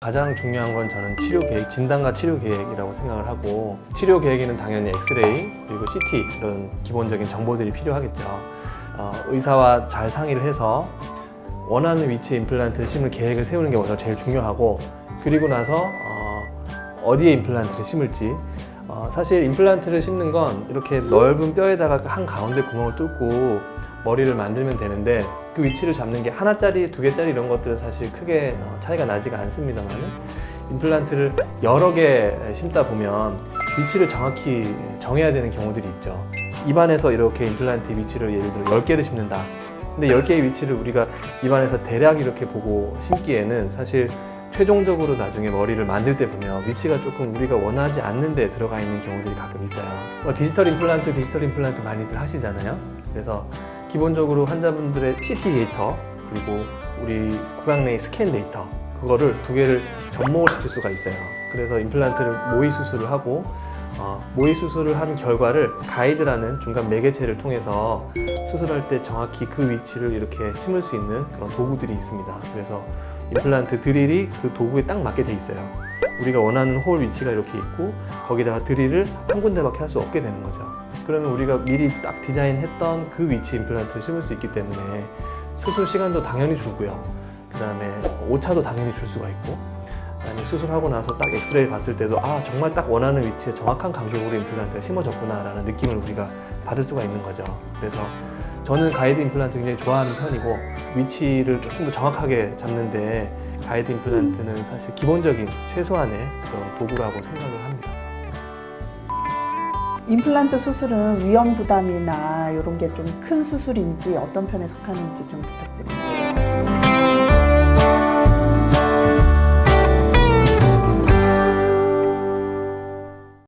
가장 중요한 건 저는 치료 계획, 진단과 치료 계획이라고 생각을 하고 치료 계획에는 당연히 엑스레이 그리고 CT 이런 기본적인 정보들이 필요하겠죠. 어, 의사와 잘 상의를 해서 원하는 위치에 임플란트를 심을 계획을 세우는 게 먼저 제일 중요하고 그리고 나서 어, 디에 임플란트를 심을지 어, 사실 임플란트를 심는 건 이렇게 넓은 뼈에다가 한 가운데 구멍을 뚫고 머리를 만들면 되는데 그 위치를 잡는 게 하나짜리, 두 개짜리 이런 것들은 사실 크게 어, 차이가 나지가 않습니다만 임플란트를 여러 개 심다 보면 위치를 정확히 정해야 되는 경우들이 있죠. 입안에서 이렇게 임플란트 위치를 예를 들어 10개를 심는다. 근데 10개의 위치를 우리가 입안에서 대략 이렇게 보고 심기에는 사실 최종적으로 나중에 머리를 만들 때 보면 위치가 조금 우리가 원하지 않는 데 들어가 있는 경우들이 가끔 있어요. 뭐 디지털 임플란트, 디지털 임플란트 많이들 하시잖아요. 그래서 기본적으로 환자분들의 CT 데이터 그리고 우리 구강 내의 스캔 데이터 그거를 두 개를 접목을 시킬 수가 있어요. 그래서 임플란트를 모의 수술을 하고 어, 모의 수술을 한 결과를 가이드라는 중간 매개체를 통해서 수술할 때 정확히 그 위치를 이렇게 심을 수 있는 그런 도구들이 있습니다. 그래서 임플란트 드릴이 그 도구에 딱 맞게 돼 있어요. 우리가 원하는 홀 위치가 이렇게 있고 거기다가 드릴을 한 군데밖에 할 수 없게 되는 거죠. 그러면 우리가 미리 딱 디자인했던 그 위치 임플란트를 심을 수 있기 때문에 수술 시간도 당연히 줄고요. 그 다음에 오차도 당연히 줄 수가 있고 그다음에 수술하고 나서 딱 엑스레이 봤을 때도 아 정말 딱 원하는 위치에 정확한 간격으로 임플란트가 심어졌구나라는 느낌을 우리가 받을 수가 있는 거죠. 그래서 저는 가이드 임플란트 굉장히 좋아하는 편이고 위치를 조금 더 정확하게 잡는데 가이드 임플란트는 사실 기본적인 최소한의 그런 도구라고 생각을 합니다. 임플란트 수술은 위험 부담이나 이런 게 좀 큰 수술인지 어떤 편에 속하는지 좀 부탁드립니다.